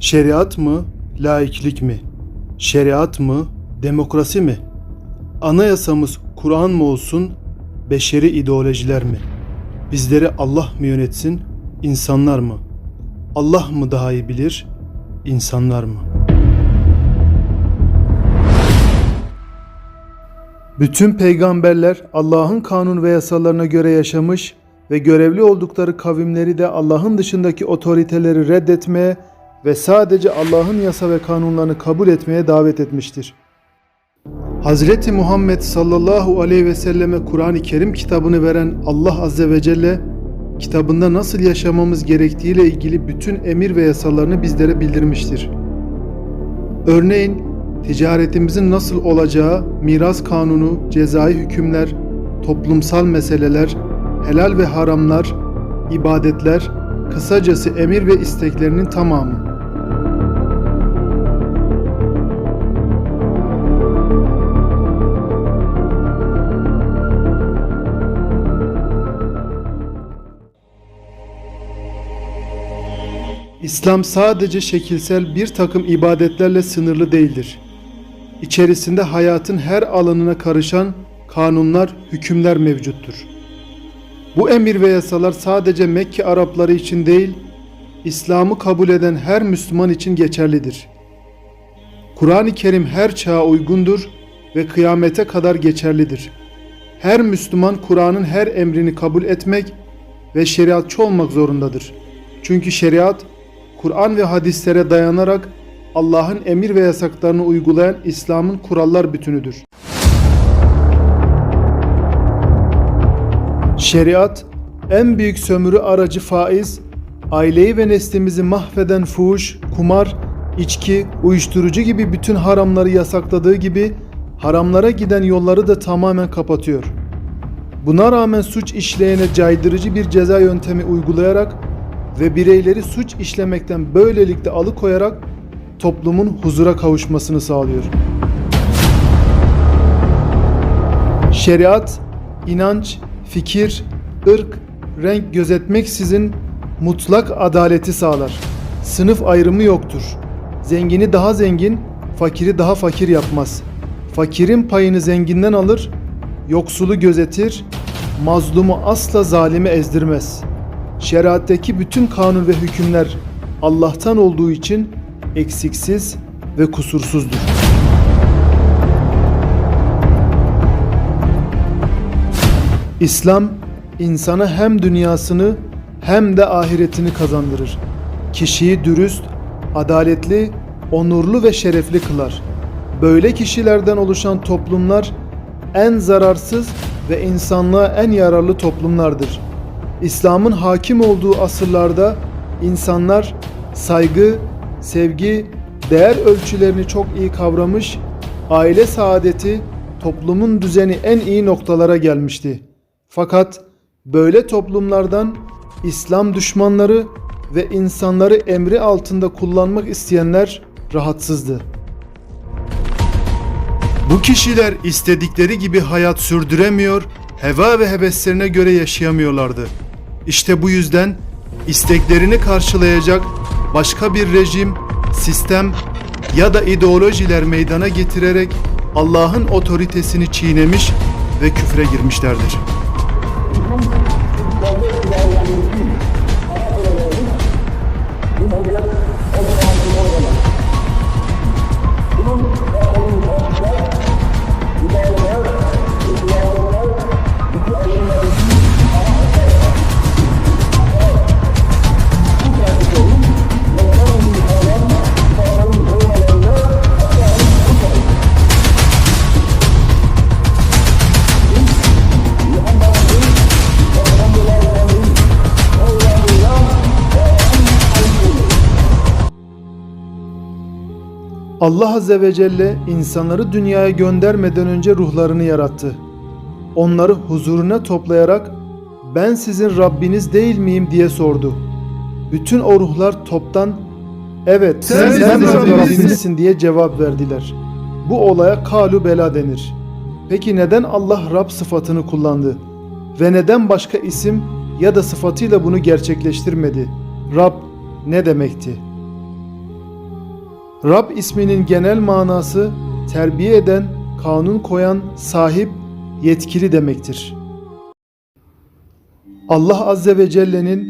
Şeriat mı, laiklik mi? Şeriat mı, demokrasi mi? Anayasamız Kur'an mı olsun, beşeri ideolojiler mi? Bizleri Allah mı yönetsin, insanlar mı? Allah mı daha iyi bilir, insanlar mı? Bütün peygamberler Allah'ın kanun ve yasalarına göre yaşamış ve görevli oldukları kavimleri de Allah'ın dışındaki otoriteleri reddetmeye ve sadece Allah'ın yasa ve kanunlarını kabul etmeye davet etmiştir. Hazreti Muhammed sallallahu aleyhi ve selleme Kur'an-ı Kerim kitabını veren Allah azze ve celle kitabında nasıl yaşamamız gerektiğiyle ilgili bütün emir ve yasalarını bizlere bildirmiştir. Örneğin ticaretimizin nasıl olacağı, miras kanunu, cezai hükümler, toplumsal meseleler, helal ve haramlar, ibadetler, kısacası emir ve isteklerinin tamamı. İslam sadece şekilsel bir takım ibadetlerle sınırlı değildir. İçerisinde hayatın her alanına karışan kanunlar, hükümler mevcuttur. Bu emir ve yasalar sadece Mekke Arapları için değil, İslam'ı kabul eden her Müslüman için geçerlidir. Kur'an-ı Kerim her çağa uygundur ve kıyamete kadar geçerlidir. Her Müslüman Kur'an'ın her emrini kabul etmek ve şeriatçı olmak zorundadır. Çünkü şeriat Kur'an ve hadislere dayanarak Allah'ın emir ve yasaklarını uygulayan İslam'ın kurallar bütünüdür. Şeriat en büyük sömürü aracı faiz, aileyi ve neslimizi mahveden fuhuş, kumar, içki, uyuşturucu gibi bütün haramları yasakladığı gibi haramlara giden yolları da tamamen kapatıyor. Buna rağmen suç işleyene caydırıcı bir ceza yöntemi uygulayarak ve bireyleri suç işlemekten böylelikle alıkoyarak toplumun huzura kavuşmasını sağlıyor. Şeriat, inanç, fikir, ırk, renk gözetmeksizin mutlak adaleti sağlar. Sınıf ayrımı yoktur. Zengini daha zengin, fakiri daha fakir yapmaz. Fakirin payını zenginden alır, yoksulu gözetir, mazlumu asla zalimi ezdirmez. Şeriatteki bütün kanun ve hükümler Allah'tan olduğu için eksiksiz ve kusursuzdur. İslam insana hem dünyasını hem de ahiretini kazandırır. Kişiyi dürüst, adaletli, onurlu ve şerefli kılar. Böyle kişilerden oluşan toplumlar en zararsız ve insanlığa en yararlı toplumlardır. İslam'ın hakim olduğu asırlarda insanlar saygı, sevgi, değer ölçülerini çok iyi kavramış, aile saadeti, toplumun düzeni en iyi noktalara gelmişti. Fakat böyle toplumlardan İslam düşmanları ve insanları emri altında kullanmak isteyenler rahatsızdı. Bu kişiler istedikleri gibi hayat sürdüremiyor, heva ve heveslerine göre yaşayamıyorlardı. İşte bu yüzden isteklerini karşılayacak başka bir rejim, sistem ya da ideolojiler meydana getirerek Allah'ın otoritesini çiğnemiş ve küfre girmişlerdir. Allah Azze ve Celle insanları dünyaya göndermeden önce ruhlarını yarattı. Onları huzuruna toplayarak ben sizin Rabbiniz değil miyim diye sordu. Bütün o ruhlar toptan evet sen, sen bizim Rabbimizsin diye cevap verdiler. Bu olaya kalu bela denir. Peki neden Allah Rab sıfatını kullandı? Ve neden başka isim ya da sıfatıyla bunu gerçekleştirmedi? Rab ne demekti? Rab isminin genel manası terbiye eden, kanun koyan, sahip, yetkili demektir. Allah Azze ve Celle'nin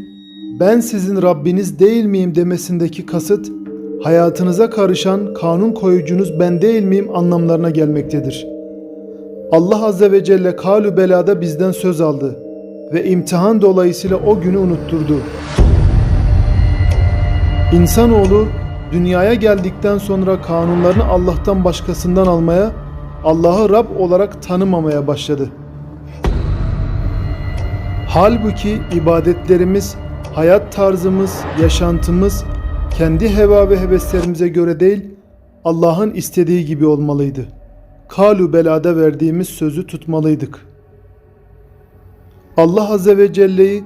ben sizin Rabbiniz değil miyim demesindeki kasıt hayatınıza karışan kanun koyucunuz ben değil miyim anlamlarına gelmektedir. Allah Azze ve Celle kalü belada bizden söz aldı ve imtihan dolayısıyla o günü unutturdu. İnsanoğlu dünyaya geldikten sonra kanunlarını Allah'tan başkasından almaya, Allah'ı Rab olarak tanımamaya başladı. Halbuki ibadetlerimiz, hayat tarzımız, yaşantımız kendi heva ve heveslerimize göre değil, Allah'ın istediği gibi olmalıydı. Kalu belada verdiğimiz sözü tutmalıydık. Allah Azze ve Celle'yi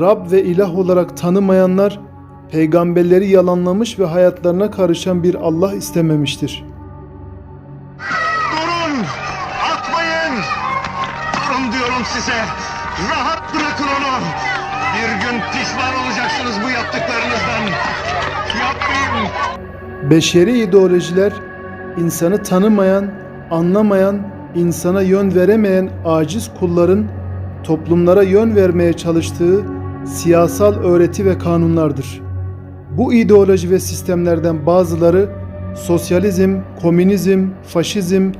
Rab ve ilah olarak tanımayanlar, peygamberleri yalanlamış ve hayatlarına karışan bir Allah istememiştir. Durun! Atmayın! Durun diyorum size! Rahat bırakın onu! Bir gün pişman olacaksınız bu yaptıklarınızdan! Yapmayın! Beşeri ideolojiler insanı tanımayan, anlamayan, insana yön veremeyen aciz kulların toplumlara yön vermeye çalıştığı siyasal öğreti ve kanunlardır. Bu ideoloji ve sistemlerden bazıları sosyalizm, komünizm, faşizm,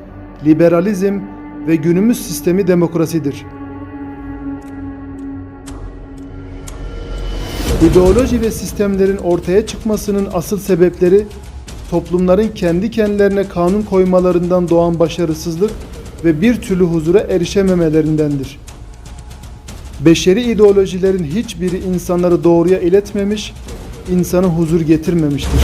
liberalizm ve günümüz sistemi demokrasidir. İdeoloji ve sistemlerin ortaya çıkmasının asıl sebepleri toplumların kendi kendilerine kanun koymalarından doğan başarısızlık ve bir türlü huzura erişememelerindendir. Beşeri ideolojilerin hiçbiri insanları doğruya iletmemiş, insana huzur getirmemiştir.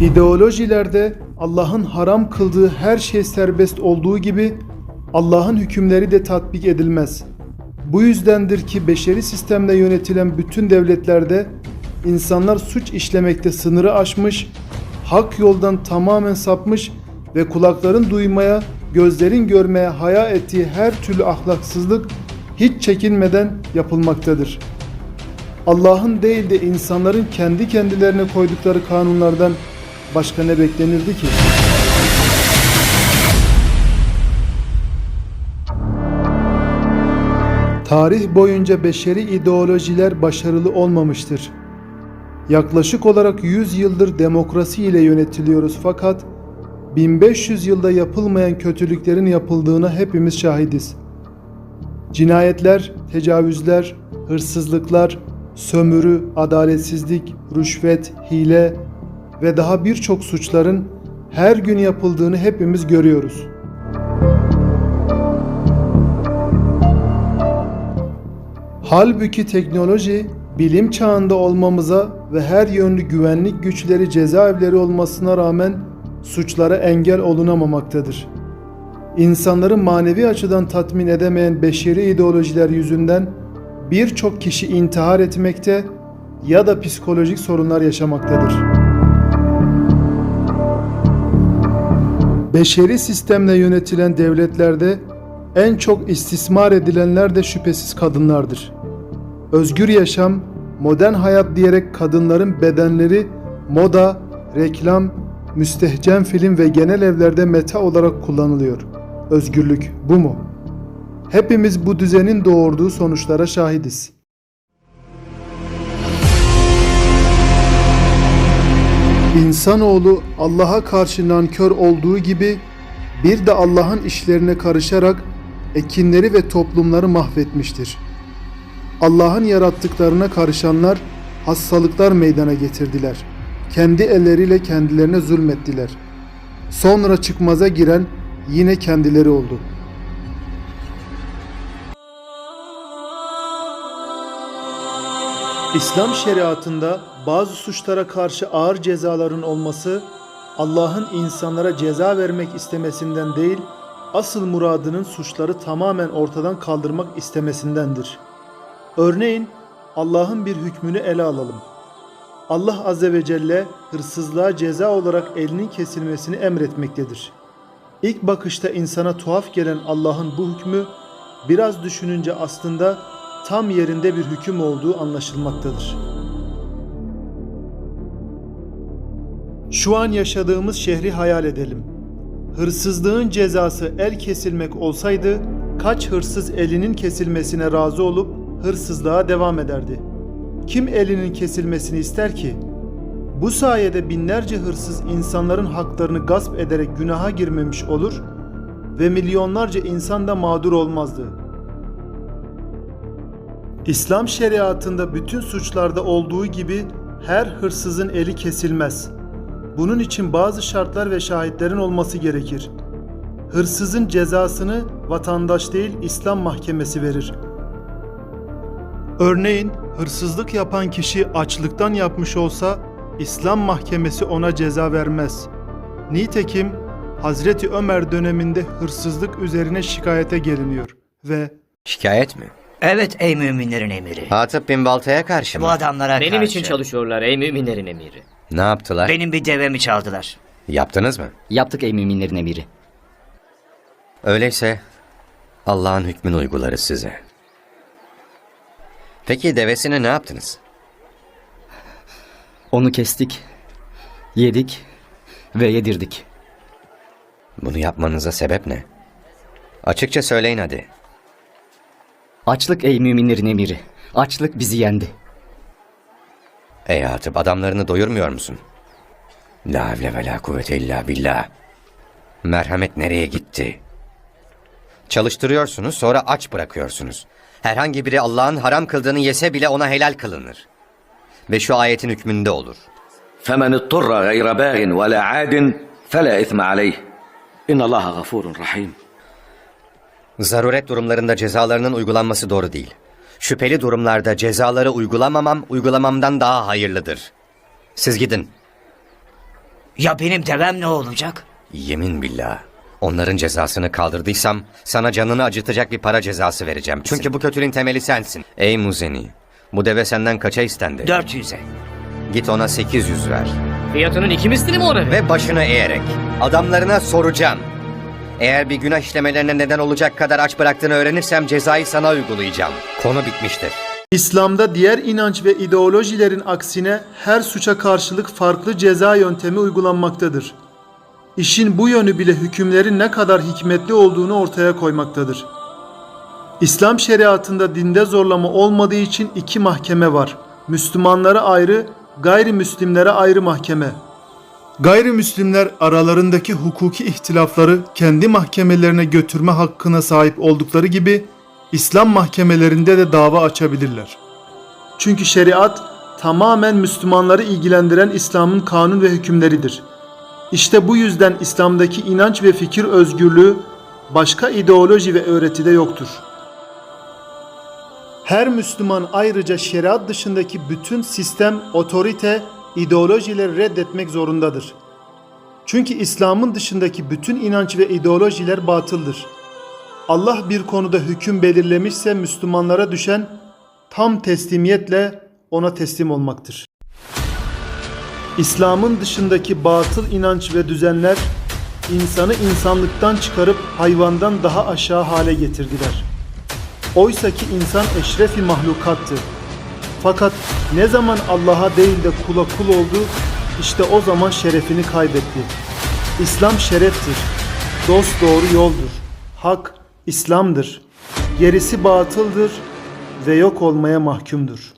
İdeolojilerde Allah'ın haram kıldığı her şey serbest olduğu gibi Allah'ın hükümleri de tatbik edilmez. Bu yüzdendir ki beşeri sistemle yönetilen bütün devletlerde insanlar suç işlemekte sınırı aşmış, hak yoldan tamamen sapmış ve kulakların duymaya, gözlerin görmeye haya ettiği her türlü ahlaksızlık hiç çekinmeden yapılmaktadır. Allah'ın değil de insanların kendi kendilerine koydukları kanunlardan başka ne beklenirdi ki? Tarih boyunca beşeri ideolojiler başarılı olmamıştır. Yaklaşık olarak 100 yıldır demokrasi ile yönetiliyoruz fakat 1500 yılda yapılmayan kötülüklerin yapıldığına hepimiz şahidiz. Cinayetler, tecavüzler, hırsızlıklar, sömürü, adaletsizlik, rüşvet, hile ve daha birçok suçların her gün yapıldığını hepimiz görüyoruz. Halbuki teknoloji bilim çağında olmamıza ve her yönlü güvenlik güçleri cezaevleri olmasına rağmen suçlara engel olunamamaktadır. İnsanları manevi açıdan tatmin edemeyen beşeri ideolojiler yüzünden birçok kişi intihar etmekte ya da psikolojik sorunlar yaşamaktadır. Beşeri sistemle yönetilen devletlerde en çok istismar edilenler de şüphesiz kadınlardır. Özgür yaşam, modern hayat diyerek kadınların bedenleri moda, reklam, müstehcen film ve genel evlerde meta olarak kullanılıyor. Özgürlük bu mu? Hepimiz bu düzenin doğurduğu sonuçlara şahidiz. İnsanoğlu Allah'a karşı nankör olduğu gibi bir de Allah'ın işlerine karışarak ekinleri ve toplumları mahvetmiştir. Allah'ın yarattıklarına karışanlar hastalıklar meydana getirdiler. Kendi elleriyle kendilerine zulmettiler. Sonra çıkmaza giren yine kendileri oldu. İslam şeriatında bazı suçlara karşı ağır cezaların olması Allah'ın insanlara ceza vermek istemesinden değil, asıl muradının suçları tamamen ortadan kaldırmak istemesindendir. Örneğin Allah'ın bir hükmünü ele alalım. Allah Azze ve Celle hırsızlığa ceza olarak elinin kesilmesini emretmektedir. İlk bakışta insana tuhaf gelen Allah'ın bu hükmü biraz düşününce aslında tam yerinde bir hüküm olduğu anlaşılmaktadır. Şu an yaşadığımız şehri hayal edelim. Hırsızlığın cezası el kesilmek olsaydı kaç hırsız elinin kesilmesine razı olup hırsızlığa devam ederdi? Kim elinin kesilmesini ister ki? Bu sayede binlerce hırsız insanların haklarını gasp ederek günaha girmemiş olur ve milyonlarca insan da mağdur olmazdı. İslam şeriatında bütün suçlarda olduğu gibi her hırsızın eli kesilmez. Bunun için bazı şartlar ve şahitlerin olması gerekir. Hırsızın cezasını vatandaş değil İslam mahkemesi verir. Örneğin hırsızlık yapan kişi açlıktan yapmış olsa İslam mahkemesi ona ceza vermez. Nitekim Hazreti Ömer döneminde hırsızlık üzerine şikayete geliniyor ve Şikayet mi? Evet ey müminlerin emiri. Hatip bin Balta'ya karşı Bu mı? adamlara Benim karşı. için çalışıyorlar ey müminlerin emiri. Ne yaptılar? Benim bir devemi çaldılar. Yaptınız mı? Yaptık ey müminlerin emiri. Öyleyse Allah'ın hükmünü uygularız size. Peki devesine ne yaptınız? Onu kestik, yedik ve yedirdik. Bunu yapmanıza sebep ne? Açıkça söyleyin hadi. Açlık ey müminlerin emiri. Açlık bizi yendi. Ey Hatip adamlarını doyurmuyor musun? La havle ve la kuvvete illa billah. Merhamet nereye gitti? Çalıştırıyorsunuz sonra aç bırakıyorsunuz. Herhangi biri Allah'ın haram kıldığını yese bile ona helal kılınır. Ve şu ayetin hükmünde olur. فمن اضطر غير باغ ولا عاد فلا إثم عليه إن الله غفور رحيم Zaruret durumlarında cezalarının uygulanması doğru değil. Şüpheli durumlarda cezaları uygulamamam, uygulamamdan daha hayırlıdır. Siz gidin. Ya benim devem ne olacak? Yemin billah. Onların cezasını kaldırdıysam sana canını acıtacak bir para cezası vereceğim. Çünkü bu kötülüğün temeli sensin. Ey Muzeni, bu deve senden kaça istendi? 400'e. Git ona 800 ver. Fiyatının iki mislini mi ona ver? Ve başını eğerek. Adamlarına soracağım. Eğer bir günah işlemelerine neden olacak kadar aç bıraktığını öğrenirsem cezayı sana uygulayacağım. Konu bitmiştir. İslam'da diğer inanç ve ideolojilerin aksine her suça karşılık farklı ceza yöntemi uygulanmaktadır. İşin bu yönü bile hükümlerin ne kadar hikmetli olduğunu ortaya koymaktadır. İslam şeriatında dinde zorlama olmadığı için iki mahkeme var. Müslümanlara ayrı, gayrimüslimlere ayrı mahkeme. Gayrimüslimler aralarındaki hukuki ihtilafları kendi mahkemelerine götürme hakkına sahip oldukları gibi İslam mahkemelerinde de dava açabilirler. Çünkü şeriat tamamen Müslümanları ilgilendiren İslam'ın kanun ve hükümleridir. İşte bu yüzden İslam'daki inanç ve fikir özgürlüğü başka ideoloji ve öğretide yoktur. Her Müslüman ayrıca şeriat dışındaki bütün sistem, otorite, ideolojileri reddetmek zorundadır. Çünkü İslam'ın dışındaki bütün inanç ve ideolojiler batıldır. Allah bir konuda hüküm belirlemişse Müslümanlara düşen tam teslimiyetle ona teslim olmaktır. İslam'ın dışındaki batıl inanç ve düzenler insanı insanlıktan çıkarıp hayvandan daha aşağı hale getirdiler. Oysa ki insan eşrefi mahlukattı. Fakat ne zaman Allah'a değil de kula kul oldu, işte o zaman şerefini kaybetti. İslam şereftir. Dost doğru yoldur. Hak İslam'dır. Gerisi batıldır ve yok olmaya mahkumdur.